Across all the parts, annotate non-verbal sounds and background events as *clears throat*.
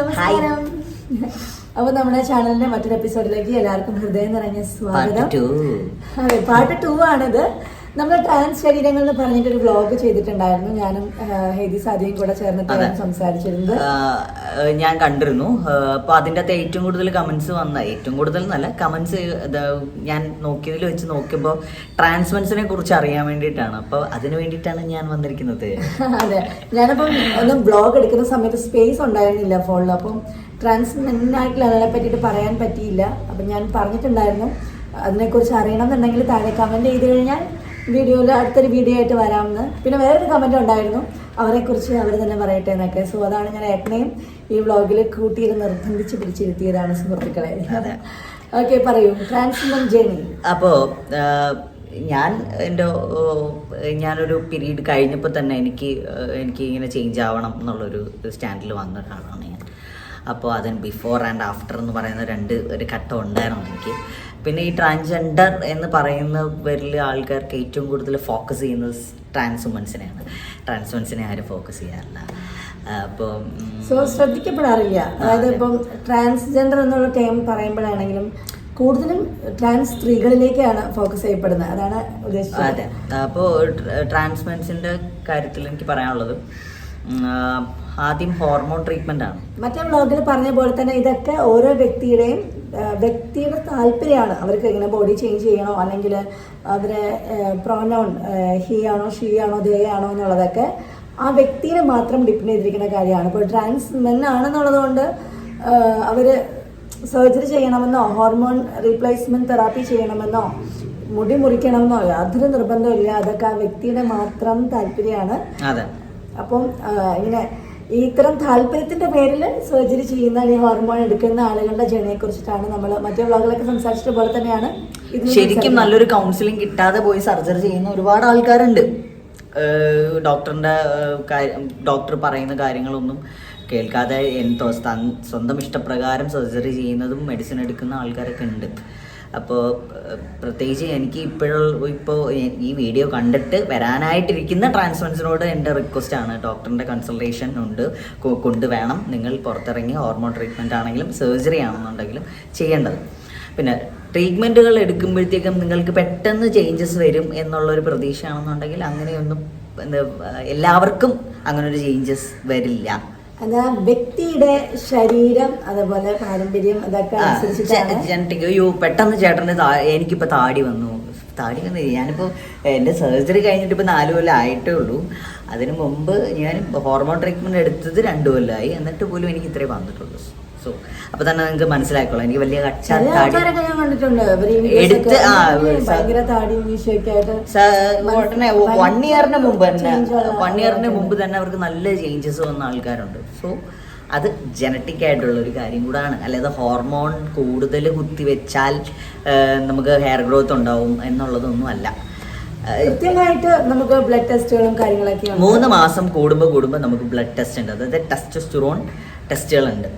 നമസ്കാരം. അപ്പൊ നമ്മുടെ ചാനലിന്റെ മറ്റൊരു എപ്പിസോഡിലേക്ക് എല്ലാവർക്കും ഹൃദയം നിറഞ്ഞ സ്വാഗതം. അതെ പാർട്ട് ടു ആണിത്. നമ്മൾ ട്രാൻസ് ശരീരങ്ങൾ എന്ന് പറഞ്ഞിട്ട് ഒരു വ്ലോഗ് ചെയ്തിട്ടുണ്ടായിരുന്നു. ഞാനും ഹേദി സാദിയും കൂടെ ചേർന്നിട്ടാണ് സംസാരിച്ചിരുന്നത്. ഞാൻ കണ്ടിരുന്നു. അപ്പൊ അതിന്റെ അകത്ത് ഏറ്റവും കൂടുതൽ കമന്റ്സ് വന്ന ഏറ്റവും കൂടുതൽ നല്ല കമന്റ്സ് ഞാൻ നോക്കിയതിൽ വെച്ച് നോക്കിയപ്പോൾ ട്രാൻസ്മെൻസിനെ കുറിച്ച് അറിയാൻ വേണ്ടിയിട്ടാണ്. അപ്പോൾ അതിന് വേണ്ടിയിട്ടാണ് ഞാൻ വന്നിരിക്കുന്നത്. *laughs* അതെ. ഞാനപ്പം ഒന്ന് ബ്ലോഗ് എടുക്കുന്ന സമയത്ത് സ്പേസ് ഉണ്ടായിരുന്നില്ല ഫോണിൽ അപ്പം ട്രാൻസ് മെന്നായിട്ടുള്ള അതിനെ പറ്റിയിട്ട് പറയാൻ പറ്റിയില്ല. അപ്പം ഞാൻ പറഞ്ഞിട്ടുണ്ടായിരുന്നു അതിനെക്കുറിച്ച് അറിയണം എന്നുണ്ടെങ്കിൽ താഴെ കമന്റ് ചെയ്ത് കഴിഞ്ഞാൽ വീഡിയോയിൽ അടുത്തൊരു വീഡിയോ ആയിട്ട് വരാമെന്ന്. പിന്നെ വേറൊരു കമന്റ് ഉണ്ടായിരുന്നു. അവരെക്കുറിച്ച് അവർ തന്നെ പറയട്ടെ എന്നൊക്കെ. സോ അതാണ് ഞാൻ ഏട്ടനെയും ഈ വ്ളോഗിൽ കൂട്ടിയത് നിർബന്ധിച്ച് പിടിച്ചിരുത്തിയതാണ് സുഹൃത്തുക്കളെ. ഓക്കെ പറയൂ. ട്രാൻസ്ഫോം ജേണി അപ്പോൾ ഞാൻ എന്റെ ഞാനൊരു പീരീഡ് കഴിഞ്ഞപ്പോൾ തന്നെ എനിക്ക് എനിക്ക് ഇങ്ങനെ ചേഞ്ച് ആവണം എന്നുള്ളൊരു സ്റ്റാൻഡിൽ വന്ന ഒരാളാണ് ഞാൻ. അപ്പോൾ അതിന് ബിഫോർ ആൻഡ് ആഫ്റ്റർ എന്ന് പറയുന്ന രണ്ട് ഒരു ഘട്ടം ഉണ്ടായിരുന്നു എനിക്ക്. പിന്നെ ഈ ട്രാൻസ്ജെൻഡർ എന്ന് പറയുന്നവരിൽ ആൾക്കാർക്ക് ഏറ്റവും കൂടുതൽ ഫോക്കസ് ചെയ്യുന്നത് ട്രാൻസ് വുമൻസിനെയാണ് ട്രാൻസ് വുമൻസിനെ ആരും ഫോക്കസ് ചെയ്യാറില്ല. അപ്പോൾ സോ ശ്രദ്ധിക്കപ്പെടാറില്ല. അതായത് ഇപ്പം ട്രാൻസ്ജെൻഡർ എന്നുള്ള ടേം പറയുമ്പോഴാണെങ്കിലും കൂടുതലും ട്രാൻസ് സ്ത്രീകളിലേക്കാണ് ഫോക്കസ് ചെയ്യപ്പെടുന്നത്. അതാണ് ഉദ്ദേശിച്ചത്. അതെ. അപ്പോൾ ട്രാൻസ്മെൻസിന്റെ കാര്യത്തിൽ എനിക്ക് പറയാനുള്ളത്. ആദ്യം ഹോർമോൺ ട്രീറ്റ്മെന്റ് ആണ്. മറ്റേ ബ്ലോഗിൽ പറഞ്ഞ പോലെ തന്നെ ഇതൊക്കെ ഓരോ വ്യക്തിയുടെയും വ്യക്തിയുടെ താല്പര്യമാണ്. അവർക്ക് ഇങ്ങനെ ബോഡി ചേഞ്ച് ചെയ്യണോ അല്ലെങ്കിൽ അവരെ പ്രോനൗൺ ഹി ആണോ ഷീ ആണോ ദേ ആണോ എന്നുള്ളതൊക്കെ ആ വ്യക്തിയെ മാത്രം ഡിപ്പെൻഡ് ചെയ്തിരിക്കുന്ന കാര്യമാണ്. ഇപ്പോൾ ട്രാൻസ് മെൻ ആണെന്നുള്ളതുകൊണ്ട് അവർ സർജറി ചെയ്യണമെന്നോ ഹോർമോൺ റീപ്ലേസ്മെന്റ് തെറാപ്പി ചെയ്യണമെന്നോ മുടി മുറിക്കണമെന്നോ യാതൊരു നിർബന്ധമില്ല അതൊക്കെ ആ വ്യക്തിയുടെ മാത്രം താല്പര്യമാണ്. അപ്പം ഇങ്ങനെ ഇത്തരം താല്പര്യത്തിന്റെ പേരിൽ സർജറി ചെയ്യുന്ന അല്ലെങ്കിൽ ഹോർമോൺ എടുക്കുന്ന ആളുകളുടെ ജേണിയെ കുറിച്ചിട്ടാണ് നമ്മൾ മറ്റേ വ്ളോഗിലൊക്കെ സംസാരിച്ചത് പോലെ തന്നെയാണ് ശരിക്കും നല്ലൊരു കൗൺസിലിംഗ് കിട്ടാതെ പോയി സർജറി ചെയ്യുന്ന ഒരുപാട് ആൾക്കാരുണ്ട്. ഡോക്ടറിന്റെ ഡോക്ടർ പറയുന്ന കാര്യങ്ങളൊന്നും കേൾക്കാതെ എന്തോ സ്വന്തം ഇഷ്ടപ്രകാരം സർജറി ചെയ്യുന്നതും മെഡിസിൻ എടുക്കുന്ന ആൾക്കാരൊക്കെ ഉണ്ട്. അപ്പോൾ പ്രത്യേകിച്ച് എനിക്ക് ഇപ്പോഴുള്ള ഇപ്പോൾ ഈ വീഡിയോ കണ്ടിട്ട് വരാനായിട്ടിരിക്കുന്ന ട്രാൻസ്ഫറൻസിനോട് എന്റെ റിക്വസ്റ്റ് ആണ്. ഡോക്ടറിന്റെ കൺസൾട്ടേഷൻ ഉണ്ട്. കൊണ്ട് കൊണ്ടുവേണം. നിങ്ങൾ പുറത്തിറങ്ങി ഹോർമോൺ ട്രീറ്റ്മെന്റ് ആണെങ്കിലും സർജറി ആണെന്നുണ്ടെങ്കിലും ചെയ്യേണ്ടത്. പിന്നെ ട്രീറ്റ്മെന്റുകൾ എടുക്കുമ്പോഴത്തേക്കും നിങ്ങൾക്ക് പെട്ടെന്ന് ചേഞ്ചസ് വരും എന്നുള്ളൊരു പ്രതീക്ഷയാണെന്നുണ്ടെങ്കിൽ അങ്ങനെയൊന്നും എല്ലാവർക്കും അങ്ങനൊരു ചേഞ്ചസ് വരില്ല. അത് വ്യക്തിയുടെ ശരീരം അതുപോലെ പാരമ്പര്യം അതൊക്കെ അനുസരിച്ചിട്ടാണ്. ജനറ്റിക് അയ്യോ പെട്ടെന്ന് ചേട്ടന് എനിക്കിപ്പോ താടി വന്നു. താടി വന്നു. ഞാനിപ്പോ എന്റെ സർജറി കഴിഞ്ഞിട്ട് ഇപ്പൊ നാല് കൊല്ലം ആയിട്ടേ ഉള്ളൂ. അതിനു മുമ്പ് ഞാൻ ഹോർമോൺ ട്രീറ്റ്മെന്റ് എടുത്തത് രണ്ടു കൊല്ലമായി എന്നിട്ട് പോലും എനിക്ക് ഇത്രേ വന്നിട്ടുള്ളൂ. സോ അപ്പൊ തന്നെ നിങ്ങൾക്ക് മനസ്സിലാക്കോളാം എനിക്ക് വലിയ എടുത്ത് ആ, ഉടനെ വൺ ഇയറിന് മുമ്പ് തന്നെ വൺ ഇയറിന്. മുമ്പ് തന്നെ അവർക്ക് നല്ല ചേഞ്ചസ് വന്ന ആൾക്കാരുണ്ട്. സോ അത് ജനറ്റിക് ആയിട്ടുള്ള ഒരു കാര്യം കൂടാണ്. അല്ലാതെ ഹോർമോൺ കൂടുതൽ കുത്തിവെച്ചാൽ നമുക്ക് ഹെയർ ഗ്രോത്ത് ഉണ്ടാവും എന്നുള്ളതൊന്നും അല്ല. കൃത്യമായിട്ട് നമുക്ക് ബ്ലഡ് ടെസ്റ്റുകളും കാര്യങ്ങളൊക്കെ മൂന്ന് മാസം കൂടുമ്പോൾ കൂടുമ്പോൾ നമുക്ക് ബ്ലഡ് ടെസ്റ്റ് ഉണ്ട്. അതായത് ടെസ്റ്റോസ്റ്റിറോൺ ടെസ്റ്റുകളുണ്ട്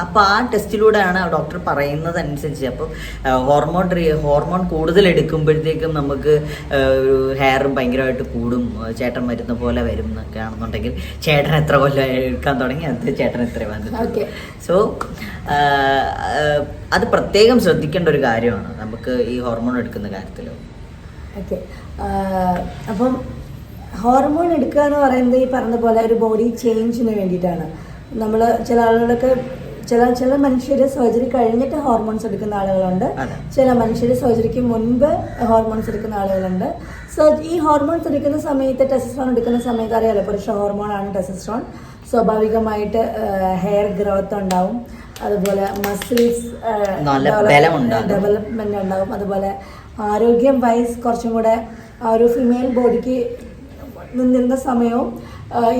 അപ്പോൾ ആ ടെസ്റ്റിലൂടെയാണ് ഡോക്ടർ പറയുന്നത് അനുസരിച്ച് അപ്പോൾ ഹോർമോൺ ഹോർമോൺ കൂടുതൽ എടുക്കുമ്പോഴത്തേക്കും നമുക്ക് ഹെയറും ഭയങ്കരമായിട്ട് കൂടും ചേട്ടൻ വരുന്ന പോലെ വരും എന്നൊക്കെ ആണെന്നുണ്ടെങ്കിൽ ചേട്ടൻ എത്ര കൊല്ലം എടുക്കാൻ തുടങ്ങി അത് ചേട്ടൻ എത്ര വന്നിട്ടുണ്ട് Okay. സോ അത് പ്രത്യേകം ശ്രദ്ധിക്കേണ്ട ഒരു കാര്യമാണ് നമുക്ക് ഈ ഹോർമോൺ എടുക്കുന്ന കാര്യത്തിൽ ഓക്കെ. അപ്പം ഹോർമോൺ എടുക്കുക എന്ന് പറയുന്നത് ഈ പറഞ്ഞ പോലെ ഒരു ബോഡി ചേഞ്ചിന് വേണ്ടിയിട്ടാണ്. നമ്മൾ ചില ആളുകളൊക്കെ ചില ചില മനുഷ്യർ സർജറി കഴിഞ്ഞിട്ട് ഹോർമോൺസ് എടുക്കുന്ന ആളുകളുണ്ട്. ചില മനുഷ്യർ സർജറിക്ക് മുൻപ് ഹോർമോൺസ് എടുക്കുന്ന ആളുകളുണ്ട്. സോ ഈ ഹോർമോൺസ് എടുക്കുന്ന സമയത്ത് ടെസ്റ്റോൺ എടുക്കുന്ന സമയത്ത് അറിയാലോ പുരുഷ ഹോർമോണാണ് ടെസ്റ്റോൺ സ്വാഭാവികമായിട്ട് ഹെയർ ഗ്രോത്ത് ഉണ്ടാവും. അതുപോലെ മസിൽസ്. ഡെവലപ്മെന്റ് ഉണ്ടാവും അതുപോലെ ആരോഗ്യം വൈസ് കുറച്ചും കൂടെ ആ ഒരു ഫീമെയിൽ ബോഡിക്ക് നിന്നിരുന്ന സമയവും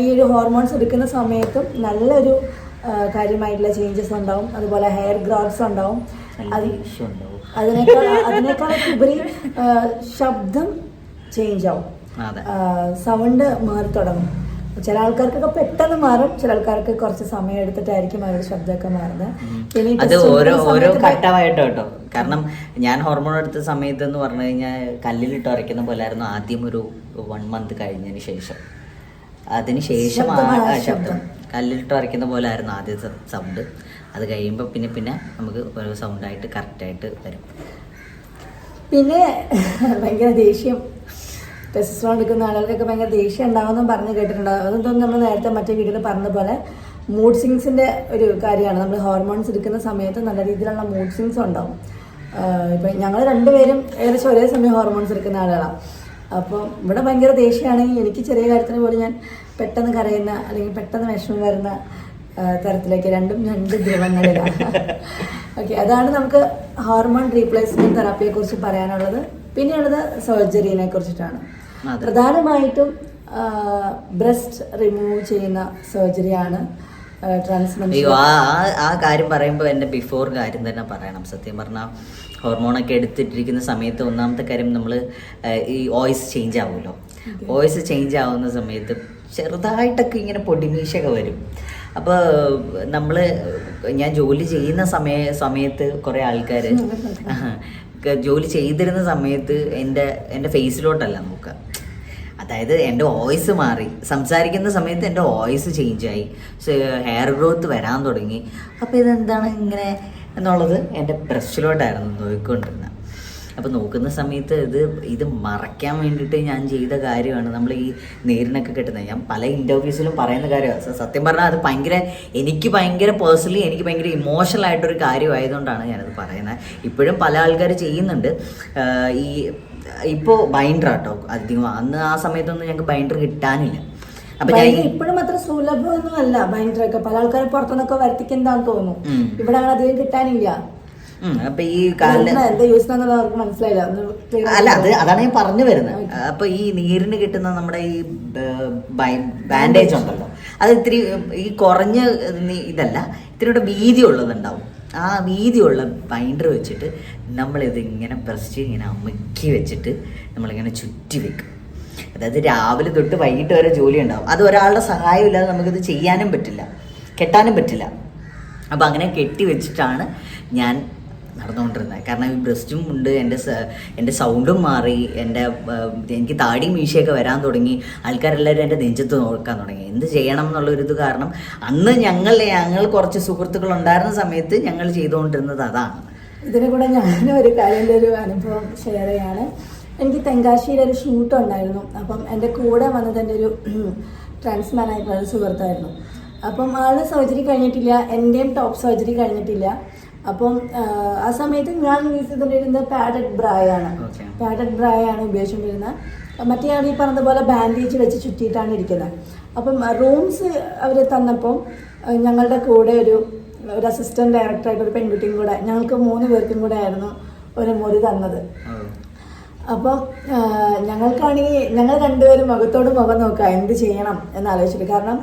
ഈ ഒരു ഹോർമോൺസ് എടുക്കുന്ന സമയത്തും നല്ലൊരു കാര്യമായിട്ടുള്ള ചേഞ്ചസ് ഉണ്ടാവും. അതുപോലെ ഹെയർ ഗ്രോത്ത്സ് ഉണ്ടാവും. അത് അതിനേക്കാൾ അതിനേക്കാൾ അതിനേക്കാളൊക്കെ ഉപരി ശബ്ദം ചേഞ്ച് ആവും. സൗണ്ട് മാറി തുടങ്ങും. ചില ആൾക്കാർക്കൊക്കെ പെട്ടെന്ന് മാറും. ചില ആൾക്കാർക്ക് കുറച്ച് സമയം എടുത്തിട്ടായിരിക്കും അവരുടെ ശബ്ദമൊക്കെ മാറുന്നത്. അത് ഓരോ ഓരോ ഘട്ടമായിട്ടോ ഘട്ടമായിട്ട് കേട്ടോ. കാരണം ഞാൻ ഹോർമോൺ എടുത്ത സമയത്ത് എന്ന് പറഞ്ഞു കഴിഞ്ഞാൽ കല്ലിലിട്ട് അരയ്ക്കുന്ന പോലെ ആയിരുന്നു ആദ്യം ഒരു വൺ മന്ത് കഴിഞ്ഞതിന് ശേഷം. അതിന് ശേഷമാണ് ശബ്ദം കല്ലിട്ട് വരയ്ക്കുന്ന പോലെ ആയിരുന്നു ആദ്യത്തെ സൗണ്ട് അത് കഴിയുമ്പോൾ പിന്നെ പിന്നെ നമുക്ക് ഓരോ സൗണ്ടായിട്ട് കറക്റ്റായിട്ട് വരും. പിന്നെ *laughs* ഭയങ്കര ദേഷ്യം. ടെസ്റ്റോൺ എടുക്കുന്ന ആളുകൾക്കൊക്കെ ഭയങ്കര ദേഷ്യം ഉണ്ടാവുമെന്നും പറഞ്ഞ് കേട്ടിട്ടുണ്ട് അതൊന്നും നമ്മൾ നേരത്തെ മറ്റേ വീഡിയോയിൽ പറഞ്ഞ പോലെ മൂഡ് സിങ്സിന്റെ ഒരു കാര്യമാണ്. നമ്മൾ ഹോർമോൺസ് എടുക്കുന്ന സമയത്ത് നല്ല രീതിയിലുള്ള മൂഡ് സിങ്സ് ഉണ്ടാവും. ഇപ്പം ഞങ്ങൾ രണ്ടുപേരും ഏകദേശം ഒരേ സമയം ഹോർമോൺസ് എടുക്കുന്ന ആളുകളാണ് അപ്പോൾ ഇവിടെ ഭയങ്കര ദേഷ്യമാണെങ്കിൽ എനിക്ക് ചെറിയ കാര്യത്തിന് പോലും ഞാൻ പെട്ടെന്ന് കരയുന്ന അല്ലെങ്കിൽ പെട്ടെന്ന് വിഷമം വരുന്ന തരത്തിലേക്ക് രണ്ടും രണ്ട് ദ്രവങ്ങളിലാണ് ഓക്കെ അതാണ് നമുക്ക് ഹോർമോൺ റീപ്ലേസ്മെന്റ് തെറാപ്പിയെ കുറിച്ച് പറയാനുള്ളത്. പിന്നെയുള്ളത് സർജറിനെ കുറിച്ചിട്ടാണ്. പ്രധാനമായിട്ടും ബ്രസ്റ്റ് റിമൂവ് ചെയ്യുന്ന സർജറിയാണ് അയ്യോ ആ ആ- ആ കാര്യം പറയുമ്പോൾ എന്റെ ബിഫോർ കാര്യം തന്നെ പറയണം. സത്യം പറഞ്ഞാൽ ഹോർമോണൊക്കെ എടുത്തിട്ടിരിക്കുന്ന സമയത്ത് ഒന്നാമത്തെ കാര്യം നമ്മൾ ഈ വോയിസ് ചേഞ്ച് ആവുമല്ലോ. വോയിസ് ചേഞ്ച് ആവുന്ന സമയത്ത് ചെറുതായിട്ടൊക്കെ ഇങ്ങനെ പൊടിമീശൊക്കെ വരും. അപ്പോൾ നമ്മൾ ഞാൻ ജോലി ചെയ്യുന്ന സമയ സമയത്ത് കുറേ ആൾക്കാർ ജോലി ചെയ്തിരുന്ന സമയത്ത് എന്റെ എന്റെ ഫേസിലോട്ടല്ല നോക്കുക. അതായത് എന്റെ വോയിസ് മാറി. സംസാരിക്കുന്ന സമയത്ത് എന്റെ വോയിസ് ചേഞ്ചായി സോ ഹെയർ ഗ്രോത്ത് വരാൻ തുടങ്ങി. അപ്പോൾ ഇതെന്താണ് ഇങ്ങനെ എന്നുള്ളത് എന്റെ ബ്രഷിലോട്ടായിരുന്നു നോക്കിക്കൊണ്ടിരുന്നത്. അപ്പോൾ നോക്കുന്ന സമയത്ത് ഇത് ഇത് മറയ്ക്കാൻ വേണ്ടിയിട്ട് ഞാൻ ചെയ്ത കാര്യമാണ്. നമ്മൾ ഈ നേരിനൊക്കെ കിട്ടുന്നത്. ഞാൻ പല ഇന്റർവ്യൂസിലും പറയുന്ന കാര്യമാണ്. സത്യം പറഞ്ഞാൽ അത് ഭയങ്കര എനിക്ക് ഭയങ്കര പേഴ്സണലി എനിക്ക് ഭയങ്കര ഇമോഷണൽ ആയിട്ടൊരു കാര്യമായതുകൊണ്ടാണ് ഞാനത് പറയുന്നത്. ഇപ്പോഴും പല ആൾക്കാർ ചെയ്യുന്നുണ്ട്. ഈ ഇപ്പോൾ ബൈൻഡർ ആട്ടോ. അധികം അന്ന് ആ സമയത്തൊന്നും ഞങ്ങൾക്ക് ബൈൻഡർ കിട്ടാനില്ല. അപ്പൊ ഇപ്പോഴും അത്ര സുലഭമൊന്നും അല്ല ഭയങ്കരമൊക്കെ പല ആൾക്കാരും പുറത്തുനിന്നൊക്കെ വരുത്തിക്കെന്താന്ന് തോന്നും. ഇവിടെ അങ്ങനെ അധികം കിട്ടാനില്ല. അപ്പൊ ഈ മനസ്സിലായില്ല. അല്ല അത് അതാണ് ഞാൻ പറഞ്ഞു വരുന്നത്. അപ്പൊ ഈ നീരിന് കിട്ടുന്ന നമ്മുടെ ഈ ബാൻഡേജ് ഉണ്ടല്ലോ. അത് ഇത്തിരി ഈ കുറഞ്ഞ ഇതല്ല ഇത്തിരി വീതി ഉള്ളതുണ്ടാവും ആ വീതിയുള്ള ബൈൻഡർ വെച്ചിട്ട് നമ്മളിത് ഇങ്ങനെ ബ്രസ്റ്റ് ഇങ്ങനെ അമുക്കി വെച്ചിട്ട് നമ്മളിങ്ങനെ ചുറ്റി വെക്കും. അതായത് രാവിലെ തൊട്ട് വൈകിട്ട് വരെ ജോലി ഉണ്ടാവും അത് ഒരാളുടെ സഹായം ഇല്ലാതെ നമുക്കിത് ചെയ്യാനും പറ്റില്ല. കെട്ടാനും പറ്റില്ല. അപ്പം അങ്ങനെ കെട്ടി വെച്ചിട്ടാണ് ഞാൻ നടന്നുകൊണ്ടിരുന്നത്. കാരണം ഈ ബ്രസ്റ്റും ഉണ്ട് എന്റെ എന്റെ സൗണ്ടും മാറി എന്റെ എനിക്ക് താടി മീശയൊക്കെ വരാൻ തുടങ്ങി. ആൾക്കാരെല്ലാവരും എന്റെ നെഞ്ചത്ത് നോക്കാൻ തുടങ്ങി. എന്ത് ചെയ്യണം എന്നുള്ളൊരിത് കാരണം അന്ന് ഞങ്ങൾ ഞങ്ങൾ കുറച്ച് സുഹൃത്തുക്കൾ ഉണ്ടായിരുന്ന സമയത്ത് ഞങ്ങൾ ചെയ്തുകൊണ്ടിരുന്നത് അതാണ്. ഇതിനെ കൂടെ ഞാനും ഒരു കാര്യന്റെ ഒരു അനുഭവം ഷെയർ ചെയ്യാണ്. എനിക്ക് തെങ്കാശിയിൽ ഒരു ഷൂട്ട് ഉണ്ടായിരുന്നു. അപ്പം എന്റെ കൂടെ വന്നത് എന്റെ ഒരു ട്രാൻസ്മാൻ ആയിട്ടുള്ള ഒരു സുഹൃത്തായിരുന്നു. അപ്പം ആളുടെ സർജറി കഴിഞ്ഞിട്ടില്ല എന്റെയും ടോപ്പ് സർജറി കഴിഞ്ഞിട്ടില്ല. അപ്പം ആ സമയത്ത് ഞാൻ യൂസ് ചെയ്തുകൊണ്ടിരുന്നത് പാഡഡ് ബ്രായാണ്. പാഡഡ് ബ്രായാണ് ഉപയോഗിച്ചുകൊണ്ടിരുന്നത്. മറ്റേ ആൾ ഈ പറഞ്ഞതുപോലെ ബാൻഡേജ് വെച്ച് ചുറ്റിയിട്ടാണ് ഇരിക്കുന്നത്. അപ്പം റൂംസ് അവർ തന്നപ്പം ഞങ്ങളുടെ കൂടെ ഒരു ഒരു അസിസ്റ്റന്റ് ഡയറക്ടറായിട്ട് ഒരു പെൺകുട്ടിയും കൂടെ ഞങ്ങൾക്ക് മൂന്ന് പേർക്കും കൂടെ ആയിരുന്നു ഒരു മുറി തന്നത്. അപ്പം ഞങ്ങൾക്കാണെങ്കിൽ ഞങ്ങൾ രണ്ടുപേരും മുഖത്തോട് മുഖം നോക്കുക എന്ത് ചെയ്യണം എന്ന് ആലോചിച്ചിട്ട്. കാരണം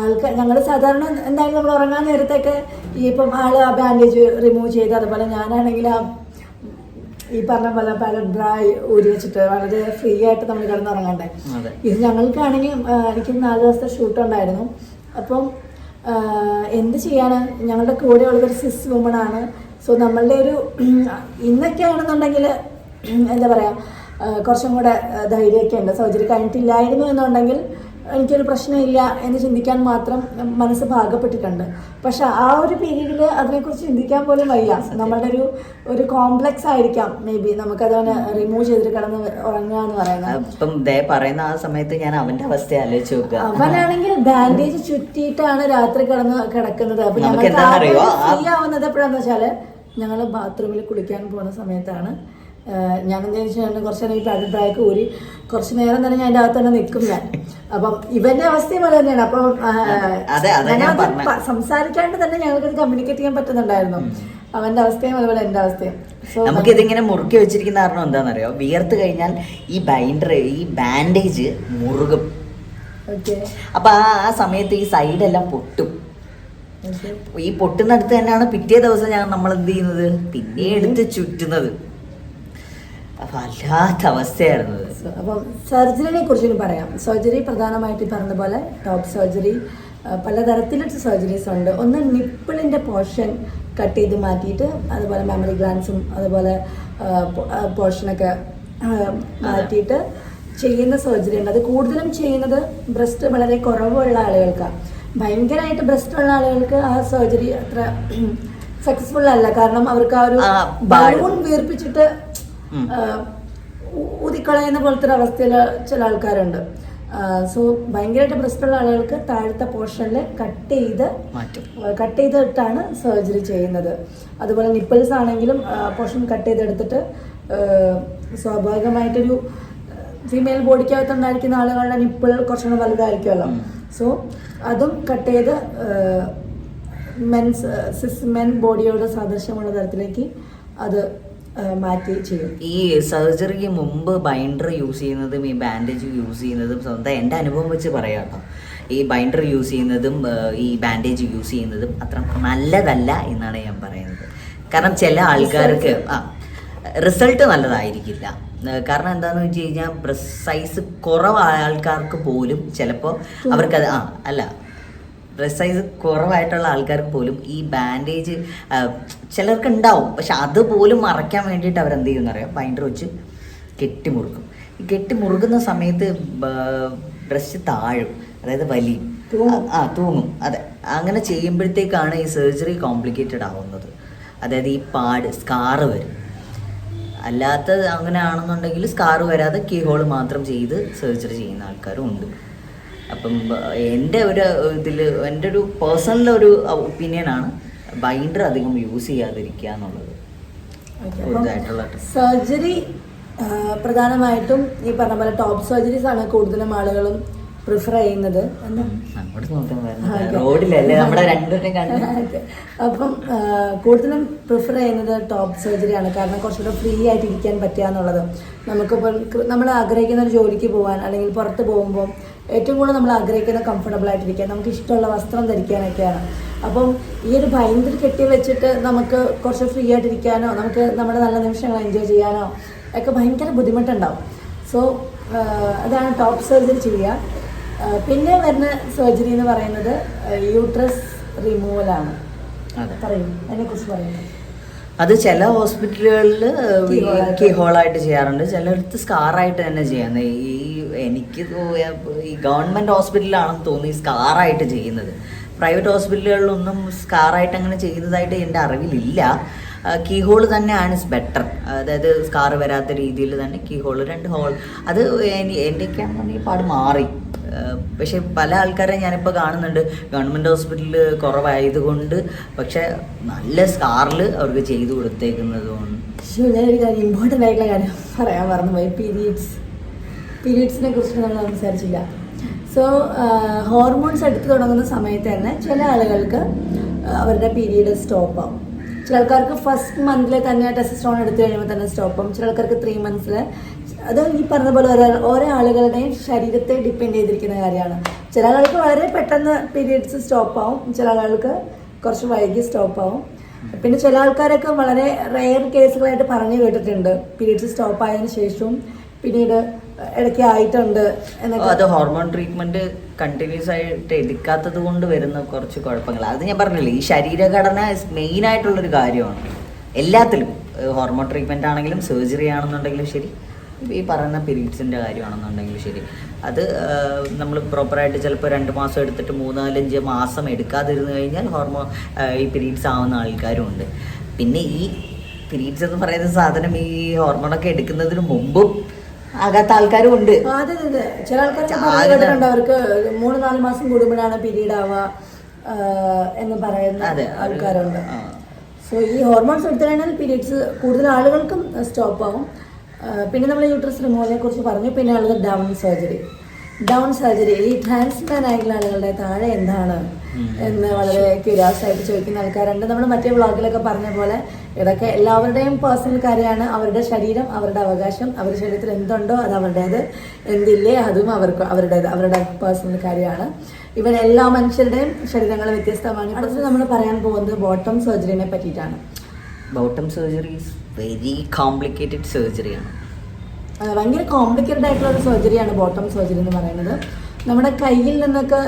ആൾക്ക് ഞങ്ങൾ സാധാരണ എന്തായാലും നമ്മൾ ഉറങ്ങാൻ നേരത്തൊക്കെ ഈ ഇപ്പം ആൾ ആ ബാൻഡേജ് റിമൂവ് ചെയ്ത് അതുപോലെ ഞാനാണെങ്കിൽ ആ ഈ പറഞ്ഞ പോലെ പല ഡ്രൈ ഊരി വെച്ചിട്ട് വളരെ ഫ്രീ ആയിട്ട് നമ്മൾ കിടന്നുറങ്ങണ്ടേ. ഇത് ഞങ്ങൾക്കാണെങ്കിൽ എനിക്ക് നാല് ദിവസത്തെ ഷൂട്ട് ഉണ്ടായിരുന്നു. അപ്പം എന്ത് ചെയ്യാണ് ഞങ്ങളുടെ കൂടെ ഉള്ളൊരു സിസ് വുമൺ ആണ്. സോ നമ്മളുടെ ഒരു ഇന്നൊക്കെ ആണെന്നുണ്ടെങ്കിൽ എന്താ പറയുക കുറച്ചും കൂടെ ധൈര്യമൊക്കെ ഉണ്ട്. സർജറി കഴിഞ്ഞിട്ടില്ലായിരുന്നു എന്നുണ്ടെങ്കിൽ എനിക്കൊരു പ്രശ്നമില്ല എന്ന് ചിന്തിക്കാൻ മാത്രം മനസ്സ് ഭാഗപ്പെട്ടിട്ടുണ്ട്. പക്ഷെ ആ ഒരു പീരീഡിൽ അതിനെക്കുറിച്ച് ചിന്തിക്കാൻ പോലും വയ്യ. നമ്മളുടെ ഒരു ഒരു കോംപ്ലക്സ് ആയിരിക്കാം. മേ ബി നമുക്കത് റിമൂവ് ചെയ്തിട്ട് കിടന്ന് ഉറങ്ങുക എന്ന് പറയുന്നത്. ഇപ്പം ദേ പറയുന്ന ആ സമയത്ത് ഞാൻ അവന്റെ അവസ്ഥ ആലോചിച്ച് നോക്കുക. അവനാണെങ്കിൽ ബാൻഡേജ് ചുറ്റിയിട്ടാണ് രാത്രി കിടന്ന് കിടക്കുന്നത്. അപ്പൊ ഞങ്ങൾക്ക് അറിയോ ആവുന്നത് എപ്പോഴാന്ന് വെച്ചാൽ ഞങ്ങൾ ബാത്റൂമിൽ കുളിക്കാൻ പോകുന്ന സമയത്താണ്. ഞാൻ എന്താ വെച്ചാൽ കുറച്ച് നേരം ഈ ബ്രാക്ക് ഊരി കുറച്ച് നേരം തന്നെ ഞാൻ എന്റെ അകത്ത് തന്നെ നിൽക്കും ഞാൻ. അപ്പം ഇവന്റെ അവസ്ഥയും പോലെ തന്നെയാണ്. അപ്പം. സംസാരിക്കാണ്ട് തന്നെ ഞങ്ങൾക്ക് കമ്മ്യൂണിക്കേറ്റ് ചെയ്യാൻ പറ്റുന്നുണ്ടായിരുന്നു. അവന്റെ അവസ്ഥയും അതുപോലെ എന്റെ അവസ്ഥയും. നമുക്ക് ഇതിങ്ങനെ മുറുക്കി വെച്ചിരിക്കുന്ന കാരണം എന്താണെന്നറിയോ? വിയർത്ത് കഴിഞ്ഞാൽ ഈ ബൈൻഡർ ഈ ബാൻഡേജ് മുറുകും. ഓക്കെ അപ്പൊ ആ ആ സമയത്ത് ഈ സൈഡെല്ലാം പൊട്ടും. ഈ പൊട്ടുന്നടുത്ത് തന്നെയാണ് പിറ്റേ ദിവസം ഞാൻ നമ്മൾ എന്ത് ചെയ്യുന്നത്? പിന്നെ എടുത്ത് ചുറ്റുന്നത്. വല്ലാത്ത അവസ്ഥയായിരുന്നു. അപ്പം സർജറിനെ കുറിച്ച് പറയാം. സർജറി പ്രധാനമായിട്ട് പറഞ്ഞ പോലെ ടോപ്പ് സർജറി പലതരത്തിലുള്ള സർജറീസ് ഉണ്ട്. ഒന്ന് നിപ്പിളിന്റെ പോർഷൻ കട്ട് ചെയ്ത് മാറ്റിയിട്ട് അതുപോലെ മെമ്മറി ഗ്ലാൻസും അതുപോലെ പോർഷനൊക്കെ മാറ്റിയിട്ട് ചെയ്യുന്ന സർജറി ഉണ്ട്. അത് കൂടുതലും ചെയ്യുന്നത് ബ്രസ്റ്റ് വളരെ കുറവുള്ള ആളുകൾക്കാണ് ഭയങ്കരമായിട്ട് ബ്രസ്റ്റ് ഉള്ള ആളുകൾക്ക് ആ സർജറി അത്ര *clears throat* സക്സസ്ഫുൾ അല്ല. കാരണം അവർക്ക് ആ ഒരു ബലൂൺ വീർപ്പിച്ചിട്ട് ഊതിക്കളയുന്ന പോലത്തെ ഒരു അവസ്ഥയിൽ ചില ആൾക്കാരുണ്ട്. സോ ഭയങ്കരമായിട്ട് പ്രശ്നമുള്ള ആളുകൾക്ക് താഴത്തെ പോർഷനിൽ കട്ട് ചെയ്ത് മാറ്റും. കട്ട് ചെയ്തിട്ടാണ് സർജറി ചെയ്യുന്നത്. അതുപോലെ നിപ്പിൾസ് ആണെങ്കിലും പോർഷൻ കട്ട് ചെയ്തെടുത്തിട്ട് സ്വാഭാവികമായിട്ടൊരു ഫീമെയിൽ ബോഡിക്കകത്ത് ഉണ്ടായിരിക്കുന്ന ആളുകളുടെ നിപ്പിൾ കുറച്ചുകൂടെ വലുതായിരിക്കുമല്ലോ. സോ അതും കട്ട് ചെയ്ത് മെൻസ് സിസ് മെൻ ബോഡിയോട് സാദൃശ്യമുള്ള തരത്തിലേക്ക് അത് മാറ്റി ചെയ്യും. ഈ സർജറിക്ക് മുമ്പ് ബൈൻഡർ യൂസ് ചെയ്യുന്നതും ഈ ബാൻഡേജ് യൂസ് ചെയ്യുന്നതും സ്വന്തം എന്റെ അനുഭവം വെച്ച് പറയാം കേട്ടോ. ഈ ബൈൻഡർ യൂസ് ചെയ്യുന്നതും ഈ ബാൻഡേജ് യൂസ് ചെയ്യുന്നതും അത്ര നല്ലതല്ല എന്നാണ് ഞാൻ പറയുന്നത്. കാരണം ചില ആൾക്കാർക്ക് ആ റിസൾട്ട് നല്ലതായിരിക്കില്ല. കാരണം എന്താണെന്ന് വെച്ച് കഴിഞ്ഞാൽ സൈസ് കുറവായ ആൾക്കാർക്ക് പോലും ചിലപ്പോൾ അവർക്കത് ആ അല്ല ബ്രസ്റ്റ് സൈസ് കുറവായിട്ടുള്ള ആൾക്കാർക്ക് പോലും ഈ ബാൻഡേജ് ചിലർക്ക് ഉണ്ടാവും പക്ഷെ അതുപോലും മറയ്ക്കാൻ വേണ്ടിയിട്ട് അവരെന്ത് ചെയ്യുമെന്ന് അറിയാം? ബൈൻഡർ വെച്ച് കെട്ടിമുറുക്കും. ഈ കെട്ടിമുറുക്കുന്ന സമയത്ത് ബ്രസ്റ്റ് താഴും. അതായത് വലിയും. ആ തൂങ്ങും. അതെ. അങ്ങനെ ചെയ്യുമ്പോഴത്തേക്കാണ് ഈ സർജറി കോംപ്ലിക്കേറ്റഡ് ആവുന്നത്. അതായത് ഈ പാട് സ്കാറ് വരും. അല്ലാത്ത അങ്ങനെ ആണെന്നുണ്ടെങ്കിൽ സ്കാറ് വരാതെ കീ ഹോൾ മാത്രം ചെയ്ത് സർജറി ചെയ്യുന്ന ആൾക്കാരും ഉണ്ട്. അപ്പം എന്റെ ഒരു ഇതിൽ എന്റെ ഒരു പേഴ്സണൽ ഒരു ഒപ്പീനിയനാണ് ബൈൻഡർ അധികം യൂസ് ചെയ്യാതിരിക്കുക എന്നുള്ളത്. സർജറി പ്രധാനമായിട്ടും ഈ പറഞ്ഞ പോലെ ടോപ്പ് സർജറീസ് ആണ് കൂടുതലും ആളുകളും പ്രിഫർ ചെയ്യുന്നത്. റോഡിലല്ലേ നമ്മുടെ അപ്പം കൂടുതലും പ്രിഫർ ചെയ്യുന്നത് ടോപ്പ് സർജറിയാണ് കാരണം കുറച്ചുകൂടെ ഫ്രീ ആയിട്ട് ഇരിക്കാൻ പറ്റുക എന്നുള്ളത്. നമുക്കിപ്പോൾ നമ്മൾ ആഗ്രഹിക്കുന്ന ഒരു ജോലിക്ക് പോകാൻ അല്ലെങ്കിൽ പുറത്ത് പോകുമ്പോൾ ഏറ്റവും കൂടുതൽ നമ്മൾ ആഗ്രഹിക്കുന്നത് കംഫർട്ടബിൾ ആയിട്ടിരിക്കാൻ നമുക്ക് ഇഷ്ടമുള്ള വസ്ത്രം ധരിക്കാനൊക്കെയാണ്. അപ്പം ഈ ഒരു ഭയങ്കര കെട്ടി വെച്ചിട്ട് നമുക്ക് കുറച്ച് ഫ്രീ ആയിട്ടിരിക്കാനോ നമുക്ക് നമ്മുടെ നല്ല നിമിഷങ്ങൾ എൻജോയ് ചെയ്യാനോ ഒക്കെ ഭയങ്കര ബുദ്ധിമുട്ടുണ്ടാവും. സോ അതാണ് ടോപ്പ് സർജറി ചെയ്യുക. പിന്നെ വരുന്ന സർജറി എന്ന് പറയുന്നത് യൂട്രസ് റിമൂവലാണ് പറയും അതിനെക്കുറിച്ച് പറയുന്നത്. അത് ചില ഹോസ്പിറ്റലുകളിൽ. കീ ഹോളായിട്ട് ചെയ്യാറുണ്ട്. ചിലയിടത്ത് സ്കാറായിട്ട് തന്നെ ചെയ്യാന്ന്. ഈ എനിക്ക് ഈ ഗവൺമെന്റ് ഹോസ്പിറ്റലിലാണെന്ന് തോന്നി സ്കാറായിട്ട് ചെയ്യുന്നത്. പ്രൈവറ്റ് ഹോസ്പിറ്റലുകളിലൊന്നും സ്കാറായിട്ട് അങ്ങനെ ചെയ്യുന്നതായിട്ട് എന്റെ അറിവിലില്ല. കീ ഹോൾ തന്നെയാണ് ബെറ്റർ അതായത് സ്കാർ വരാത്ത രീതിയിൽ തന്നെ കീ ഹോൾ രണ്ട് ഹോൾ അത് എന്റെയൊക്കെ ആണെന്നുണ്ടെങ്കിൽ പാട് മാറി. പക്ഷെ പല ആൾക്കാരെ ഞാനിപ്പോൾ കാണുന്നുണ്ട്. ഗവൺമെന്റ് ഹോസ്പിറ്റലിൽ കുറവായതുകൊണ്ട് പക്ഷെ നല്ല സ്കാറിൽ അവർക്ക് ചെയ്തു കൊടുത്തേക്കുന്നതുകൊണ്ട് ഞാനൊരു കാര്യം ഇമ്പോർട്ടന്റ് ആയിട്ടുള്ള കാര്യം പറയാൻ മറന്നുപോയി. പീരീഡ്സ് പീരീഡ്സിനെ കുറിച്ച് നമ്മൾ സംസാരിച്ചില്ല. സോ ഹോർമോൺസ് എടുത്തു തുടങ്ങുന്ന സമയത്ത് തന്നെ ചില ആളുകൾക്ക് അവരുടെ പീരീഡ് സ്റ്റോപ്പ് ആവും. ചില ആൾക്കാർക്ക് ഫസ്റ്റ് മന്തിൽ തന്നെ ടെസ്റ്റോൺ എടുത്തു കഴിയുമ്പോൾ തന്നെ സ്റ്റോപ്പ് ആവും ചില ആൾക്കാർക്ക് ത്രീ മന്ത്സിൽ അത് ഈ പറഞ്ഞ പോലെ ഓരോ ഓരോ ആളുകളുടെയും ശരീരത്തെ ഡിപ്പെൻഡ് ചെയ്തിരിക്കുന്ന കാര്യമാണ്. ചില ആളുകൾക്ക് വളരെ പെട്ടെന്ന് പീരീഡ്സ് സ്റ്റോപ്പ് ആവും. ചില ആളുകൾക്ക് കുറച്ച് വൈകി സ്റ്റോപ്പ് ആവും. പിന്നെ ചില ആൾക്കാരൊക്കെ വളരെ റെയർ കേസുകളായിട്ട് പറഞ്ഞു കേട്ടിട്ടുണ്ട്. പീരീഡ്സ് സ്റ്റോപ്പ് ആയതിനു ശേഷവും പിന്നീട് ഇടയ്ക്ക് ആയിട്ടുണ്ട് എന്നൊക്കെ. അത് ഹോർമോൺ ട്രീറ്റ്മെന്റ് കണ്ടിന്യൂസ് ആയിട്ട് എടുക്കാത്തത് കൊണ്ട് വരുന്ന കുറച്ച് കുഴപ്പങ്ങൾ അത് ഞാൻ പറഞ്ഞില്ലേ ഈ ശരീരഘടന മെയിൻ ആയിട്ടുള്ളൊരു കാര്യമാണ്. എല്ലാത്തിലും. ഹോർമോൺ ട്രീറ്റ്മെന്റ് ആണെങ്കിലും സർജറി ആണെന്നുണ്ടെങ്കിലും ശരി. ഈ പറയുന്ന പീരീഡ്സിന്റെ കാര്യമാണെന്നുണ്ടെങ്കിലും ശരി. അത് നമ്മൾ പ്രോപ്പറായിട്ട് ചിലപ്പോൾ രണ്ട് മാസം എടുത്തിട്ട് മൂന്നാലഞ്ച് മാസം എടുക്കാതിരുന്നു കഴിഞ്ഞാൽ ഹോർമോൺ ഈ പീരീഡ്സ് ആവുന്ന ആൾക്കാരും ഉണ്ട് പിന്നെ ഈ പീരീഡ്സ് എന്ന് പറയുന്ന സാധനം ഈ ഹോർമോണൊക്കെ എടുക്കുന്നതിന് മുമ്പും ആകാത്ത ആൾക്കാരും ഉണ്ട് അതെ അതെ ചില ആൾക്കാർ കേട്ടിട്ടുണ്ട്. അവർക്ക് മൂന്ന് നാല് മാസം കൂടുമ്പോഴാണ് പീരീഡ് ആവുക എന്ന് പറയുന്ന ആൾക്കാരുണ്ട്. സോ ഈ ഹോർമോൺസ് എടുത്തു കഴിഞ്ഞാൽ പീരീഡ്സ് കൂടുതൽ ആളുകൾക്കും സ്റ്റോപ്പ് ആവും. പിന്നെ നമ്മൾ യൂട്രസ് റിമൂവലിനെ കുറിച്ച് പറഞ്ഞു. പിന്നെ ഉള്ളത് ഡൗൺ സർജറി. Down surgery. ഈ ട്രാൻസ്മാൻ ആയിട്ടുള്ള ആളുകളുടെ താഴെ എന്താണ്. എന്ന് വളരെ ക്യൂരിയാസ് ആയിട്ട് ചോദിക്കുന്ന ആൾക്കാരുണ്ട്. നമ്മൾ മറ്റേ വ്ളോഗിലൊക്കെ പറഞ്ഞ പോലെ ഇതൊക്കെ എല്ലാവരുടെയും പേഴ്സണൽ കാര്യമാണ്. അവരുടെ ശരീരം അവരുടെ അവകാശം അവരുടെ ശരീരത്തിൽ എന്തുണ്ടോ അത് അവരുടേത്. എന്തില്ലേ അതും അവർക്ക് അവരുടേത് അവരുടെ പേഴ്സണൽ കാര്യമാണ്. ഇവൻ എല്ലാ മനുഷ്യരുടെയും ശരീരങ്ങൾ വ്യത്യസ്തമാണ്. അടുത്തത് നമ്മൾ പറയാൻ പോകുന്നത് ബോട്ടം സർജറിനെ പറ്റിയിട്ടാണ്. ബോട്ടം സർജറി വെരി കോംപ്ലിക്കേറ്റഡ് സർജറിയാണ് ഭയങ്കര കോംപ്ലിക്കേറ്റഡ് ആയിട്ടുള്ള ഒരു സർജറിയാണ് ബോട്ടം സർജറി എന്ന് പറയുന്നത്. നമ്മുടെ കയ്യിൽ നിന്നൊക്കെ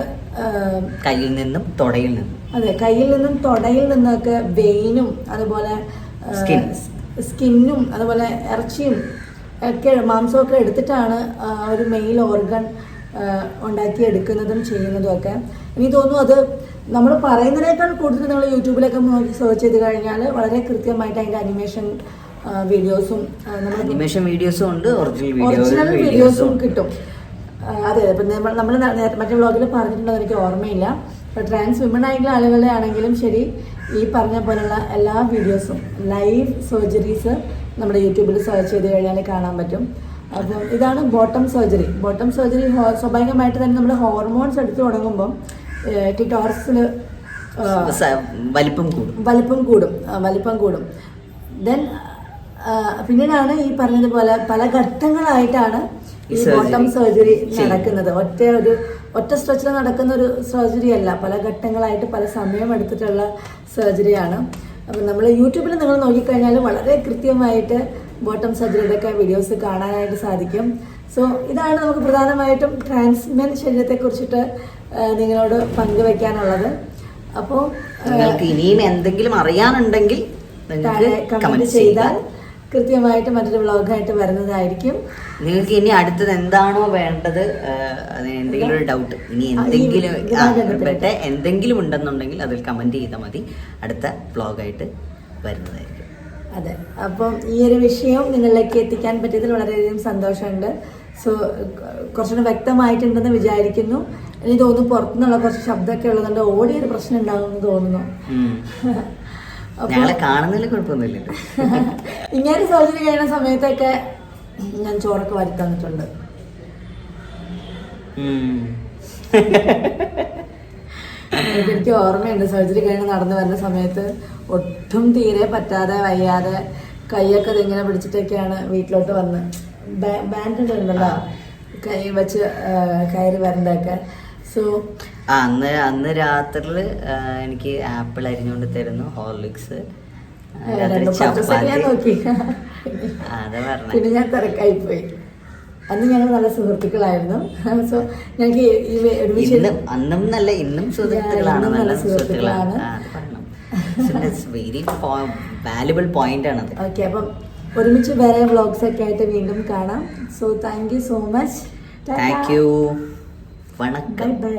കയ്യിൽ നിന്നും തൊടയിൽ നിന്നും. അതെ കയ്യിൽ നിന്നും തൊടയിൽ നിന്നൊക്കെ വെയിനും അതുപോലെ സ്കിന്നും അതുപോലെ ഇറച്ചിയും ഒക്കെ മാംസമൊക്കെ എടുത്തിട്ടാണ് ഒരു മെയിൽ ഓർഗൺ ഉണ്ടാക്കി എടുക്കുന്നതും ചെയ്യുന്നതും ഒക്കെ. എനിക്ക് തോന്നുന്നു അത് നമ്മൾ പറയുന്നതിനേക്കാൾ കൂടുതൽ നിങ്ങൾ യൂട്യൂബിലൊക്കെ നോക്കി സെർച്ച് ചെയ്ത് കഴിഞ്ഞാൽ വളരെ കൃത്യമായിട്ട് അതിന്റെ അനിമേഷൻ വീഡിയോസും അനിമേഷൻ വീഡിയോസും ഉണ്ട് ഒറിജിനൽ വീഡിയോസും കിട്ടും. അതെ അതെ. പിന്നെ നമ്മൾ മറ്റേ വ്ളോഗിൽ പറഞ്ഞിട്ടുണ്ടോ എനിക്ക് ഓർമ്മയില്ല. ഇപ്പോൾ ട്രാൻസ് വിമൺ ആയിട്ടുള്ള ആളുകളുടെ ആണെങ്കിലും ശരി ഈ പറഞ്ഞ പോലുള്ള എല്ലാ വീഡിയോസും ലൈവ് സർജറീസ് നമ്മുടെ യൂട്യൂബിൽ സെർച്ച് ചെയ്ത് കഴിഞ്ഞാൽ കാണാൻ പറ്റും. അപ്പം ഇതാണ് ബോട്ടം സർജറി ബോട്ടം സർജറി സ്വാഭാവികമായിട്ട് തന്നെ നമ്മൾ ഹോർമോൺസ് എടുത്തു തുടങ്ങുമ്പം ടിറ്റോർസിൽ വലിപ്പം കൂടും. വലിപ്പം കൂടും വലിപ്പം കൂടും. ദെൻ പിന്നീടാണ് ഈ പറഞ്ഞതുപോലെ പല ഘട്ടങ്ങളായിട്ടാണ് ഈ ബോട്ടം സർജറി നടക്കുന്നത്. ഒറ്റ ഒരു ഒറ്റ സ്ട്രെച്ചിൽ നടക്കുന്ന ഒരു സർജറി അല്ല. പല ഘട്ടങ്ങളായിട്ട് പല സമയം എടുത്തിട്ടുള്ള സർജറിയാണ് അപ്പം നമ്മൾ യൂട്യൂബിൽ നിങ്ങൾ നോക്കിക്കഴിഞ്ഞാൽ വളരെ കൃത്യമായിട്ട് ബോട്ടം സർജറിയുടെ ഒക്കെ വീഡിയോസ് കാണാനായിട്ട് സാധിക്കും. സോ ഇതാണ് നമുക്ക് പ്രധാനമായിട്ടും ട്രാൻസ്മെൻ ശരീരത്തെക്കുറിച്ചിട്ട് കുറിച്ചിട്ട് നിങ്ങളോട് പങ്കുവെക്കാനുള്ളത്. അപ്പോൾ നിങ്ങൾക്ക് ഇനിയും എന്തെങ്കിലും അറിയാനുണ്ടെങ്കിൽ കമന്റ് ചെയ്താൽ കൃത്യമായിട്ട് മറ്റൊരു വ്ളോഗായിട്ട് വരുന്നതായിരിക്കും. നിങ്ങൾക്ക് ഇനി അടുത്തത് എന്താണോ വേണ്ടത് എന്തെങ്കിലും ഒരു ഡൗട്ട് ഇനി എന്തെങ്കിലും ബന്ധപ്പെട്ട്. എന്തെങ്കിലും ഉണ്ടെന്നുണ്ടെങ്കിൽ അതിൽ കമന്റ് ചെയ്താൽ മതി. അടുത്ത വ്ളോഗായിട്ട് വരുന്നതായിരിക്കും. അതെ. അപ്പം ഈ ഒരു വിഷയം നിങ്ങളിലേക്ക് എത്തിക്കാൻ പറ്റിയതിൽ വളരെയധികം സന്തോഷമുണ്ട്. സോ കുറച്ചുകൂടെ വ്യക്തമായിട്ടുണ്ടെന്ന് വിചാരിക്കുന്നു. എനിക്ക് തോന്നുന്നു പുറത്തുനിന്നുള്ള കുറച്ച് ശബ്ദമൊക്കെ ഉള്ളതുകൊണ്ട് ഓടിയൊരു പ്രശ്നം ഉണ്ടാകുമെന്ന് തോന്നുന്നു. *laughs* ഞങ്ങളെ കാണുന്നതിൽ കുഴപ്പമൊന്നുമില്ലല്ലോ *laughs* ഇങ്ങനെ സർജറി കഴിയുന്ന സമയത്തൊക്കെ ഞാൻ ചോറൊക്കെ വാരി തന്നിട്ടുണ്ട്. എനിക്ക് ഓർമ്മയുണ്ട് സർജറി കഴിഞ്ഞ് നടന്നു വരുന്ന സമയത്ത് ഒട്ടും തീരെ പറ്റാതെ വയ്യാതെ കൈയൊക്കെ ഇതിങ്ങനെ പിടിച്ചിട്ടൊക്കെയാണ് വീട്ടിലോട്ട് വന്ന്. ബാൻഡ് ഉണ്ടല്ലോ കൈ വെച്ച് കയറി വരണ്ടൊക്കെ സോ അന്ന് അന്ന് രാത്രി എനിക്ക് ആപ്പിൾ അരിഞ്ഞുകൊണ്ട് തരുന്നു ഹോർലിക്സ് പിന്നെ ഞാൻ തിരക്കായി പോയി അന്ന് ഞങ്ങൾ നല്ല സുഹൃത്തുക്കളായിരുന്നു. സോ ഞങ്ങൾക്ക് ഒരുമിച്ച് അന്നും നല്ല ഇന്നും സുഹൃത്തുക്കളാണ് നല്ല സുഹൃത്തുക്കളാണ്. വെരി വാല്യുബിൾ പോയിന്റ് ആണ് ഓക്കെ അപ്പം ഒരുമിച്ച് വേറെ വ്ളോഗ്സ് ഒക്കെ ആയിട്ട് വീണ്ടും കാണാം. So thank you so much thank you വണക്കം ബൈ ബൈ